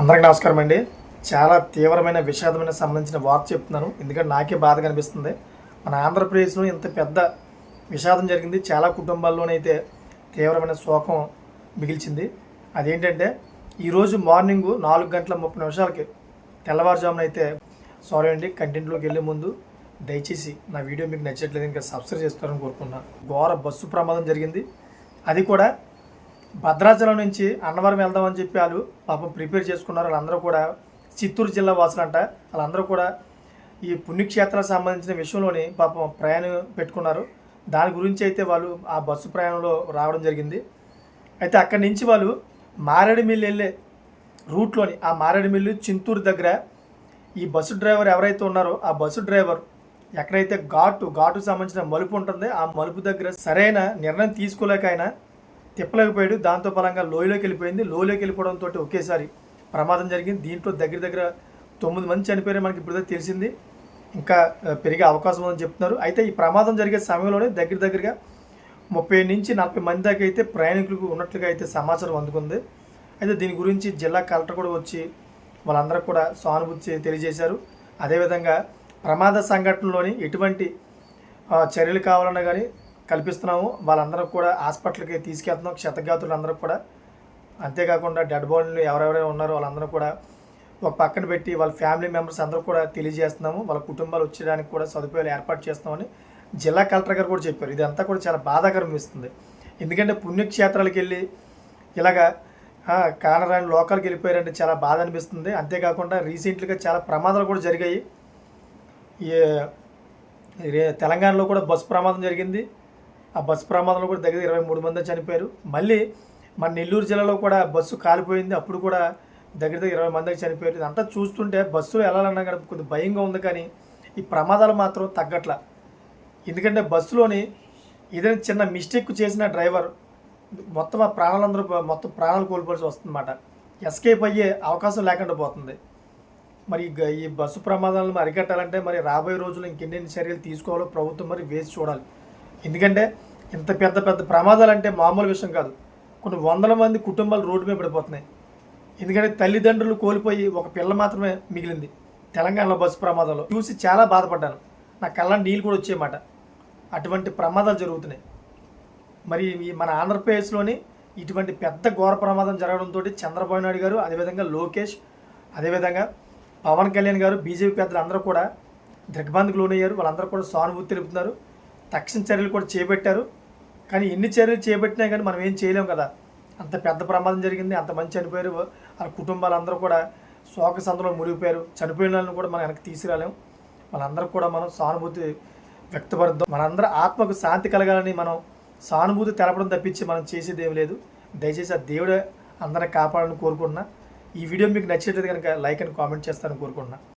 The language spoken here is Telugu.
అందరికి నమస్కారం అండి. చాలా తీవ్రమైన విషాదమైన సంబంధించిన వార్త చెప్తున్నాను. ఎందుకంటే నాకే బాధ కనిపిస్తుంది. మన ఆంధ్రప్రదేశ్లో ఇంత పెద్ద విషాదం జరిగింది. చాలా కుటుంబాల్లోనైతే తీవ్రమైన శోకం మిగిల్చింది. అదేంటంటే ఈరోజు మార్నింగ్ నాలుగు గంటల ముప్పై నిమిషాలకి తెల్లవారుజామున అయితే సారీ అండి కంటెంట్లోకి వెళ్ళే ముందు దయచేసి నా వీడియో మీకు నచ్చట్లేదు ఇంకా సబ్స్క్రైబ్ చేస్తారని కోరుకున్నాను ఘోర బస్సు ప్రమాదం జరిగింది. అది కూడా భద్రాచలం నుంచి అన్నవరం వెళ్దామని చెప్పి వాళ్ళు పాపం ప్రిపేర్ చేసుకున్నారు. వాళ్ళందరూ కూడా చిత్తూరు జిల్లా వాసులంట. వాళ్ళందరూ కూడా ఈ పుణ్యక్షేత్రాలకు సంబంధించిన విషయంలోని పాపం ప్రయాణం పెట్టుకున్నారు. దాని గురించి అయితే వాళ్ళు ఆ బస్సు ప్రయాణంలో రావడం జరిగింది. అయితే అక్కడి నుంచి వాళ్ళు మారేడుమిల్లి వెళ్ళే రూట్లోని ఆ మారేడుమిల్లి చింతూరు దగ్గర ఈ బస్సు డ్రైవర్ ఎవరైతే ఉన్నారో ఆ బస్సు డ్రైవర్ ఎక్కడైతే ఘాటు ఘాటు సంబంధించిన మలుపు ఉంటుంది ఆ మలుపు దగ్గర సరైన నిర్ణయం తీసుకోలేక ఆయన తిప్పలేకపోయాడు. దాంతో బలంగా లోయలోకి వెళ్ళిపోయింది. లోయలోకి వెళ్ళిపోవడంతో ఒకేసారి ప్రమాదం జరిగింది. దీంట్లో దగ్గర దగ్గర తొమ్మిది మంది చనిపోయారు మనకి ఇప్పుడు తెలిసింది. ఇంకా పెరిగే అవకాశం ఉందని చెప్తున్నారు. అయితే ఈ ప్రమాదం జరిగే సమయంలోనే దగ్గర దగ్గరగా ముప్పై నుంచి నలభై మంది దాకా అయితే ప్రయాణికులకు ఉన్నట్లుగా అయితే సమాచారం అందుకుంది. అయితే దీని గురించి జిల్లా కలెక్టర్ కూడా వచ్చి వాళ్ళందరూ కూడా సానుభూతి తెలియజేశారు. అదేవిధంగా ప్రమాద సంఘటనలోని ఎటువంటి చర్యలు కావాలన్నా కానీ కల్పిస్తున్నాము. వాళ్ళందరూ కూడా హాస్పిటల్కి తీసుకెళ్తున్నాం. క్షతగాతులు అందరూ కూడా. అంతేకాకుండా డెడ్ బాడీలు ఎవరెవరైనా ఉన్నారో వాళ్ళందరూ కూడా ఒక పక్కన పెట్టి వాళ్ళ ఫ్యామిలీ మెంబర్స్ అందరూ కూడా తెలియజేస్తున్నాము. వాళ్ళ కుటుంబాలు వచ్చేయడానికి కూడా సదుపాయాలు ఏర్పాటు చేస్తామని జిల్లా కలెక్టర్ గారు కూడా చెప్పారు. ఇదంతా కూడా చాలా బాధాకరం ఇస్తుంది. ఎందుకంటే పుణ్యక్షేత్రాలకు వెళ్ళి ఇలాగా కానరాని లోకాలకు వెళ్ళిపోయారంటే చాలా బాధ అనిపిస్తుంది. అంతేకాకుండా రీసెంట్గా చాలా ప్రమాదాలు కూడా జరిగాయి. ఈ తెలంగాణలో కూడా బస్సు ప్రమాదం జరిగింది. ఆ బస్సు ప్రమాదంలో కూడా దగ్గర ఇరవై మూడు మంది చనిపోయారు. మళ్ళీ మన నెల్లూరు జిల్లాలో కూడా బస్సు కాలిపోయింది. అప్పుడు కూడా దగ్గర దగ్గర ఇరవై మందికి చనిపోయారు. ఇదంతా చూస్తుంటే బస్సులో వెళ్ళాలన్నా కానీ కొద్దిగా భయంగా ఉంది కానీ ఈ ప్రమాదాలు మాత్రం తగ్గట్ల. ఎందుకంటే బస్సులోని ఏదైనా చిన్న మిస్టేక్ చేసిన డ్రైవర్ మొత్తం ఆ ప్రాణాలందరూ మొత్తం ప్రాణాలు కోల్పోవాల్సి వస్తుందన్నమాట. ఎస్కేప్ అయ్యే అవకాశం లేకుండా పోతుంది. మరి ఈ గ- ఈ బస్సు ప్రమాదాలను అరికట్టాలంటే మరి రాబోయే రోజుల్లో ఇంకెన్ని చర్యలు తీసుకోవాలో ప్రభుత్వం మరి వేసి చూడాలి. ఎందుకంటే ఇంత పెద్ద పెద్ద ప్రమాదాలు అంటే మామూలు విషయం కాదు. కొన్ని వందల మంది కుటుంబాలు రోడ్డు మీద పడిపోతున్నాయి. ఎందుకంటే తల్లిదండ్రులు కోల్పోయి ఒక పిల్ల మాత్రమే మిగిలింది. తెలంగాణలో బస్సు ప్రమాదంలో. చూసి చాలా బాధపడ్డాను. నా కళ్ళ నీళ్ళు కూడా వచ్చేయమాట అటువంటి ప్రమాదాలు జరుగుతున్నాయి. మరి ఈ మన ఆంధ్రప్రదేశ్లోని ఇటువంటి పెద్ద ఘోర ప్రమాదం జరగడంతో చంద్రబాబు నాయుడు గారు అదేవిధంగా లోకేష్ అదేవిధంగా పవన్ కళ్యాణ్ గారు బీజేపీ పెద్దలు అందరూ కూడా దిగ్బంధకు లోనయ్యారు. వాళ్ళందరూ కూడా సానుభూతి తెలుపుతున్నారు. తక్షణ చర్యలు కూడా చేపట్టారు. కానీ ఎన్ని చర్యలు చేపట్టినా కానీ మనం ఏం చేయలేం కదా. అంత పెద్ద ప్రమాదం జరిగింది అంత మంది చనిపోయారు వాళ్ళ కుటుంబాలందరూ కూడా శోక సందులో మునిగిపోయారు. చనిపోయిన వాళ్ళని కూడా మనం వెనక్కి తీసుకురాలేం. వాళ్ళందరూ కూడా మనం సానుభూతి వ్యక్తపరుద్దాం. మనందరూ ఆత్మకు శాంతి కలగాలని మనం సానుభూతి తెలపడం తప్పించి మనం చేసేది ఏం లేదు. దయచేసి ఆ దేవుడే అందరిని కాపాడాలని కోరుకుంటున్నా. ఈ వీడియో మీకు నచ్చినట్లయితే కనుక లైక్ అండ్ కామెంట్ చేస్తారని కోరుకుంటున్నా.